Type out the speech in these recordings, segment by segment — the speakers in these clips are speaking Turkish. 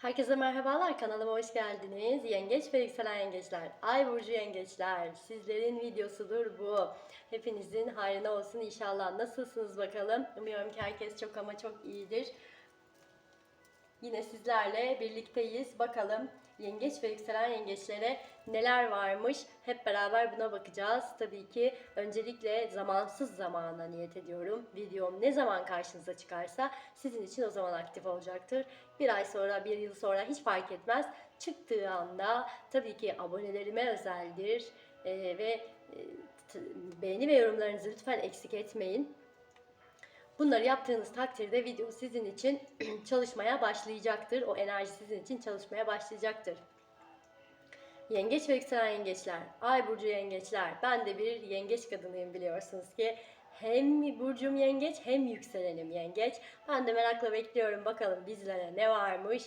Herkese merhabalar, kanalıma hoş geldiniz. Yengeç ve yükselen yengeçler, Ay Burcu yengeçler, sizlerin videosudur bu. Hepinizin hayrına olsun inşallah. Nasılsınız bakalım? Umuyorum ki herkes çok ama çok iyidir. Yine sizlerle birlikteyiz. Bakalım yengeç ve yükselen yengeçlere neler varmış? Hep beraber buna bakacağız. Tabii ki öncelikle zamansız zamana niyet ediyorum. Videom ne zaman karşınıza çıkarsa sizin için o zaman aktif olacaktır. Bir ay sonra, bir yıl sonra hiç fark etmez. Çıktığı anda tabii ki abonelerime özeldir. Ee, ve e, beğeni ve yorumlarınızı lütfen eksik etmeyin. Bunları yaptığınız takdirde video sizin için çalışmaya başlayacaktır. O enerji sizin için çalışmaya başlayacaktır. Yengeç ve yükselen yengeçler, ay burcu yengeçler. Ben de bir yengeç kadınıyım biliyorsunuz ki. Hem burcum yengeç hem yükselenim yengeç. Ben de merakla bekliyorum bakalım bizlere ne varmış.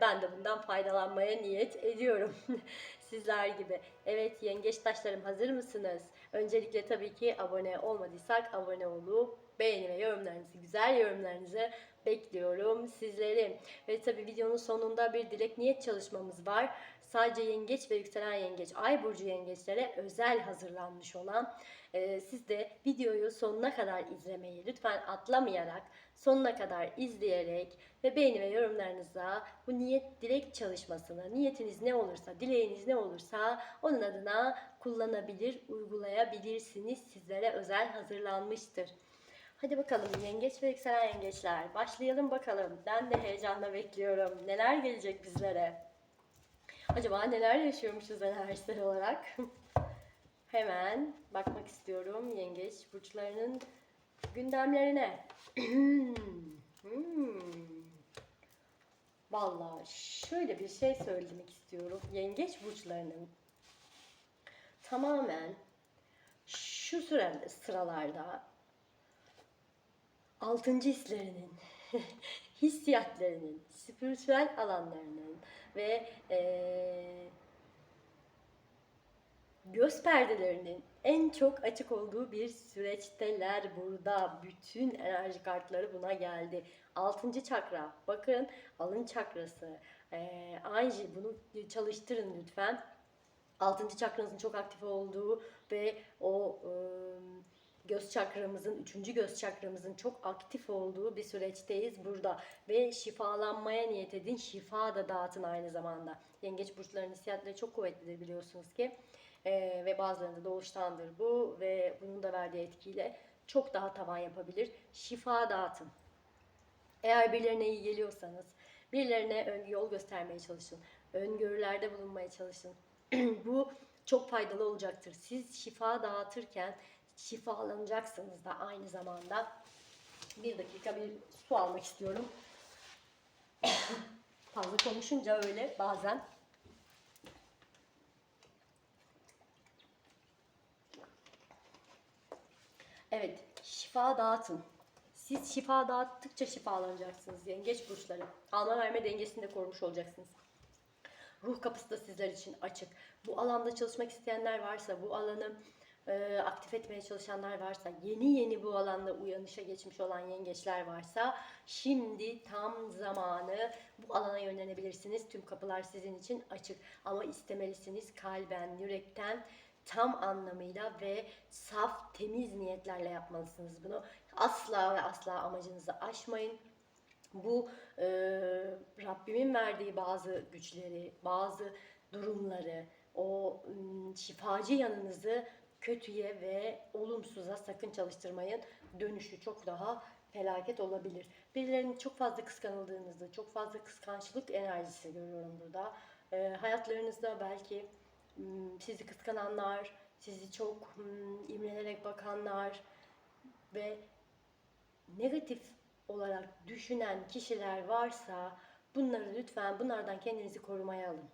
Ben de bundan faydalanmaya niyet ediyorum. Sizler gibi. Evet yengeç taşlarım hazır mısınız? Öncelikle tabii ki abone olmadıysak abone olup beğeni ve yorumlarınızı, güzel yorumlarınızı bekliyorum sizleri. Ve tabii videonun sonunda bir dilek niyet çalışmamız var. Sadece yengeç ve yükselen yengeç, ay burcu yengeçlere özel hazırlanmış olan e, siz de videoyu sonuna kadar izlemeyi lütfen atlamayarak sonuna kadar izleyerek ve beğeni ve yorumlarınıza bu niyet dilek çalışmasını niyetiniz ne olursa dileğiniz ne olursa onun adına kullanabilir uygulayabilirsiniz sizlere özel hazırlanmıştır. Hadi bakalım yengeç ve yükselen yengeçler başlayalım bakalım. Ben de heyecanla bekliyorum. Neler gelecek bizlere? Acaba neler yaşıyormuşuz enerjisel olarak? Hemen bakmak istiyorum yengeç burçlarının gündemlerine. Hmm. Vallahi şöyle bir şey söylemek istiyorum. Yengeç burçlarının tamamen şu sürede sıralarda altıncı hislerinin, hissiyatlarının, spiritüel alanlarının ve eee göz perdelerinin en çok açık olduğu bir süreçteler burada. Bütün enerji kartları buna geldi. Altıncı çakra, bakın alın çakrası, eee Anji bunu çalıştırın lütfen. Altıncı çakranızın çok aktif olduğu ve o eee, göz çakramızın, üçüncü göz çakramızın çok aktif olduğu bir süreçteyiz burada. Ve şifalanmaya niyet edin, şifa da dağıtın aynı zamanda. Yengeç burçlarının hissiyatları çok kuvvetlidir biliyorsunuz ki. Ee, ve bazılarında doğuştandır bu ve bunun da verdiği etkiyle çok daha tavan yapabilir. Şifa dağıtın. Eğer birilerine iyi geliyorsanız, birilerine ön yol göstermeye çalışın. Öngörülerde bulunmaya çalışın. Bu çok faydalı olacaktır. Siz şifa dağıtırken şifalanacaksınız da aynı zamanda. Bir dakika bir su almak istiyorum. Fazla konuşunca öyle bazen. Evet, şifa dağıtın. Siz şifa dağıttıkça şifalanacaksınız yengeç burçları. Alma verme dengesini de korumuş olacaksınız. Ruh kapısı da sizler için açık. Bu alanda çalışmak isteyenler varsa, bu alanı e, aktif etmeye çalışanlar varsa, yeni yeni bu alanda uyanışa geçmiş olan yengeçler varsa, şimdi tam zamanı bu alana yönlenebilirsiniz. Tüm kapılar sizin için açık. Ama istemelisiniz kalben, yürekten, tam anlamıyla ve saf, temiz niyetlerle yapmalısınız bunu. Asla ve asla amacınızı aşmayın bu e, Rabbimin verdiği bazı güçleri, bazı durumları, o şifacı yanınızı kötüye ve olumsuza sakın çalıştırmayın. Dönüşü çok daha felaket olabilir. Birilerinin çok fazla kıskanıldığınızda, çok fazla kıskançlık enerjisi görüyorum burada. E, hayatlarınızda belki m, sizi kıskananlar, sizi çok m, imrenerek bakanlar ve negatif olarak düşünen kişiler varsa bunları lütfen bunlardan kendinizi korumaya alın.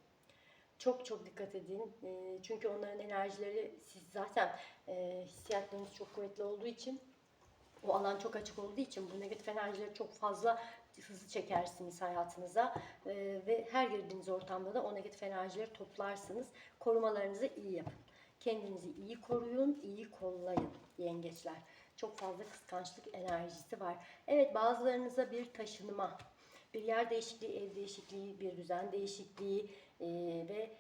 Çok çok dikkat edin. E, Çünkü onların enerjileri siz zaten e, hissiyatlarınız çok kuvvetli olduğu için o alan çok açık olduğu için bu negatif enerjileri çok fazla hızlı çekersiniz hayatınıza E, ve her girdiğiniz ortamda da o negatif enerjileri toplarsınız. Korumalarınızı iyi yapın. Kendinizi iyi koruyun, iyi kollayın yengeçler. Çok fazla kıskançlık enerjisi var. Evet bazılarınıza bir taşınma, Bir yer değişikliği, ev değişikliği, bir düzen değişikliği e, ve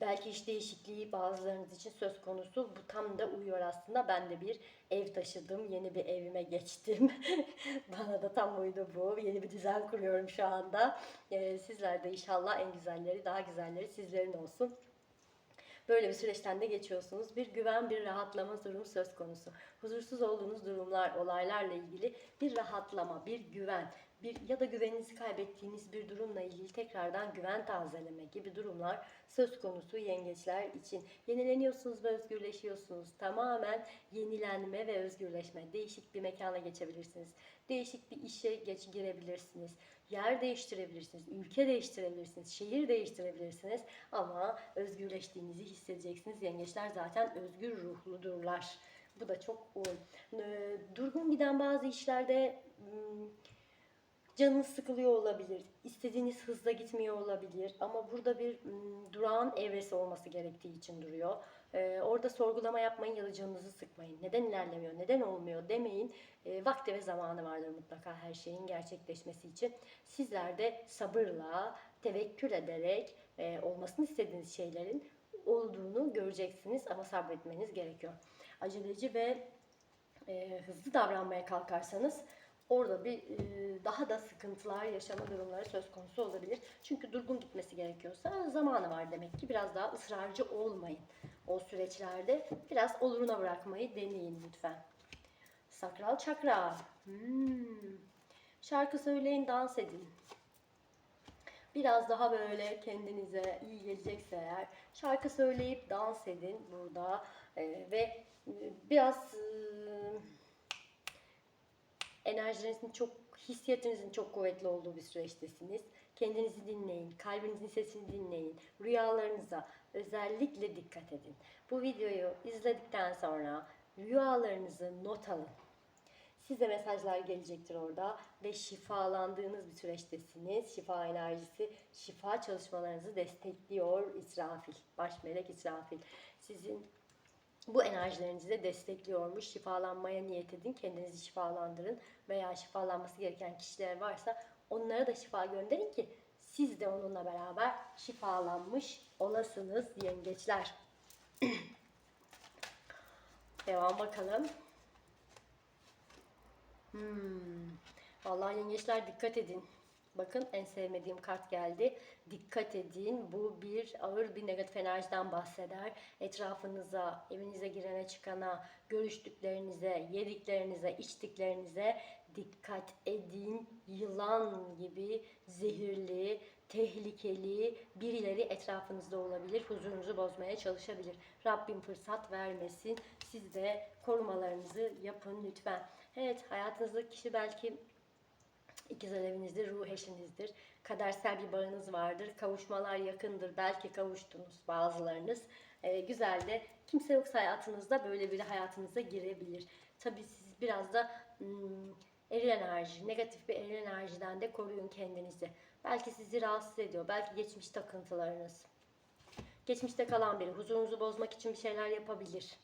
belki iş değişikliği bazılarınız için söz konusu. Bu tam da uyuyor aslında. Ben de bir ev taşıdım. Yeni bir evime geçtim. Bana da tam uydu bu. Yeni bir düzen kuruyorum şu anda. E, sizler de inşallah en güzelleri, daha güzelleri sizlerin olsun. Böyle bir süreçten de geçiyorsunuz. Bir güven, bir rahatlama durumu söz konusu. Huzursuz olduğunuz durumlar, olaylarla ilgili bir rahatlama, bir güven, bir ya da güveninizi kaybettiğiniz bir durumla ilgili tekrardan güven tazeleme gibi durumlar söz konusu yengeçler için. Yenileniyorsunuz ve özgürleşiyorsunuz. Tamamen yenilenme ve özgürleşme. Değişik bir mekana geçebilirsiniz. Değişik bir işe geç girebilirsiniz. Yer değiştirebilirsiniz, ülke değiştirebilirsiniz, şehir değiştirebilirsiniz ama özgürleştiğinizi hissedeceksiniz. Yengeçler zaten özgür ruhludurlar. Bu da çok. Ee, Durgun giden bazı işlerde canınız sıkılıyor olabilir. istediğiniz hızda gitmiyor olabilir. Ama burada bir durağan evresi olması gerektiği için duruyor. Ee, orada sorgulama yapmayın ya da canınızı sıkmayın. Neden ilerlemiyor, neden olmuyor demeyin. Ee, vakti ve zamanı vardır mutlaka her şeyin gerçekleşmesi için. Sizler de sabırla, tevekkül ederek e, olmasını istediğiniz şeylerin olduğunu göreceksiniz ama sabretmeniz gerekiyor. Aceleci ve e, hızlı davranmaya kalkarsanız orada bir daha da sıkıntılar yaşama durumları söz konusu olabilir. Çünkü durgun gitmesi gerekiyorsa zamanı var demek ki biraz daha ısrarcı olmayın. O süreçlerde biraz oluruna bırakmayı deneyin lütfen. Sakral çakra. Hmm. Şarkı söyleyin, dans edin. Biraz daha böyle kendinize iyi gelecekse eğer şarkı söyleyip dans edin burada Ee, ve biraz e, enerjinizin çok, hissiyatınızın çok kuvvetli olduğu bir süreçtesiniz. Kendinizi dinleyin, kalbinizin sesini dinleyin, rüyalarınıza özellikle dikkat edin. Bu videoyu izledikten sonra rüyalarınızı not alın. Size mesajlar gelecektir orada ve şifalandığınız bir süreçtesiniz. Şifa enerjisi, şifa çalışmalarınızı destekliyor İsrafil, baş melek İsrafil. Sizin bu enerjilerinizi de destekliyormuş. Şifalanmaya niyet edin. Kendinizi şifalandırın. Veya şifalanması gereken kişiler varsa onlara da şifa gönderin ki siz de onunla beraber şifalanmış olasınız yengeçler. Devam bakalım. Hmm. Vallahi yengeçler dikkat edin. Bakın en sevmediğim kart geldi. Dikkat edin. Bu bir ağır bir negatif enerjiden bahseder. Etrafınıza, evinize girene çıkana, görüştüklerinize, yediklerinize, içtiklerinize dikkat edin. Yılan gibi zehirli, tehlikeli birileri etrafınızda olabilir. Huzurunuzu bozmaya çalışabilir. Rabbim fırsat vermesin. Siz de korumalarınızı yapın lütfen. Evet hayatınızdaki kişi belki İkiz evinizdir, ruh eşinizdir. Kadersel bir bağınız vardır. Kavuşmalar yakındır. Belki kavuştunuz bazılarınız. Ee, güzel de kimse yoksa hayatınızda böyle biri hayatınıza girebilir. Tabii siz biraz da hmm, eril enerji, negatif bir eril enerjiden de koruyun kendinizi. Belki sizi rahatsız ediyor. Belki geçmiş takıntılarınız. Geçmişte kalan biri huzurunuzu bozmak için bir şeyler yapabilir.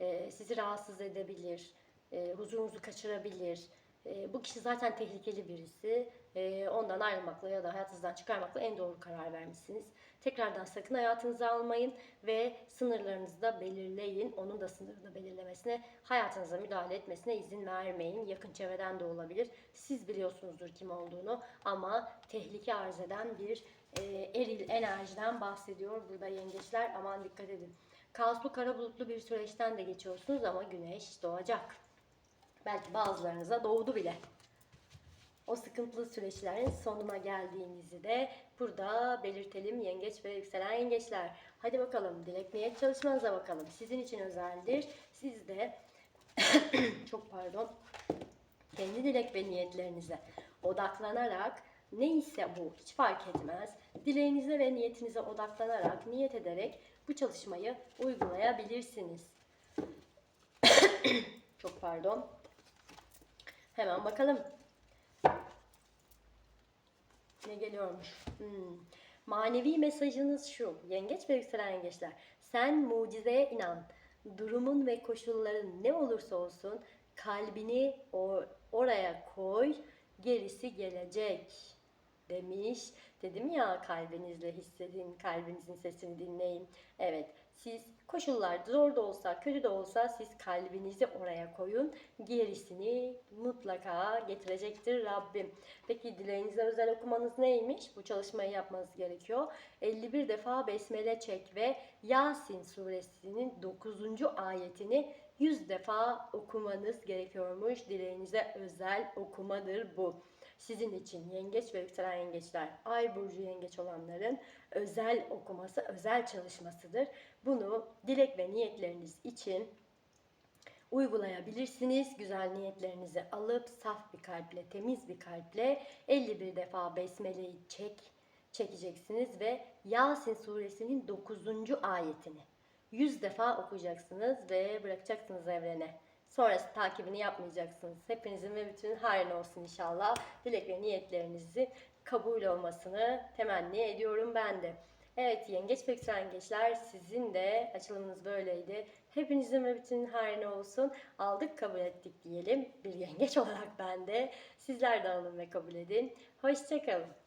Ee, sizi rahatsız edebilir. Ee, huzurunuzu kaçırabilir e, bu kişi zaten tehlikeli birisi. E, ondan ayrılmakla ya da hayatınızdan çıkarmakla en doğru karar vermişsiniz. Tekrardan sakın hayatınıza almayın ve sınırlarınızı da belirleyin. Onun da sınırını belirlemesine, hayatınıza müdahale etmesine izin vermeyin. Yakın çevreden de olabilir. Siz biliyorsunuzdur kim olduğunu ama tehlike arz eden bir e, eril enerjiden bahsediyor burada yengeçler. Aman dikkat edin. Kaoslu kara bulutlu bir süreçten de geçiyorsunuz ama güneş doğacak. Belki bazılarınıza doğdu bile. O sıkıntılı süreçlerin sonuna geldiğinizi de burada belirtelim yengeç ve yükselen yengeçler. Hadi bakalım dilek niyet çalışmanıza bakalım. Sizin için özeldir. Siz de çok pardon kendi dilek ve niyetlerinize odaklanarak neyse bu hiç fark etmez. Dileğinize ve niyetinize odaklanarak, niyet ederek bu çalışmayı uygulayabilirsiniz. çok pardon. Hemen bakalım. Ne geliyormuş? Hmm. Manevi mesajınız şu. Yengeç ve yükselen yengeçler. Sen mucizeye inan. Durumun ve koşulların ne olursa olsun kalbini or oraya koy. Gerisi gelecek. demiş. Dedim ya kalbinizle hissedin, kalbinizin sesini dinleyin. Evet, siz koşullar zor da olsa, kötü de olsa siz kalbinizi oraya koyun. Gerisini mutlaka getirecektir Rabbim. Peki dileğinize özel okumanız neymiş? Bu çalışmayı yapmanız gerekiyor. 51 defa besmele çek ve Yasin suresinin 9. ayetini 100 defa okumanız gerekiyormuş. Dileğinize özel okumadır bu. Sizin için yengeç ve yükselen yengeçler, ay burcu yengeç olanların özel okuması, özel çalışmasıdır. Bunu dilek ve niyetleriniz için uygulayabilirsiniz. Güzel niyetlerinizi alıp saf bir kalple, temiz bir kalple 51 defa besmeleyi çek, çekeceksiniz ve Yasin suresinin 9. ayetini 100 defa okuyacaksınız ve bırakacaksınız evrene. Sonrası takibini yapmayacaksınız. Hepinizin ve bütün hayrına olsun inşallah. Dilek ve niyetlerinizi kabul olmasını temenni ediyorum ben de. Evet yengeç ve yengeçler sizin de açılımınız böyleydi. Hepinizin ve bütün hayrına olsun. Aldık kabul ettik diyelim. Bir yengeç olarak ben de. Sizler de alın ve kabul edin. Hoşçakalın.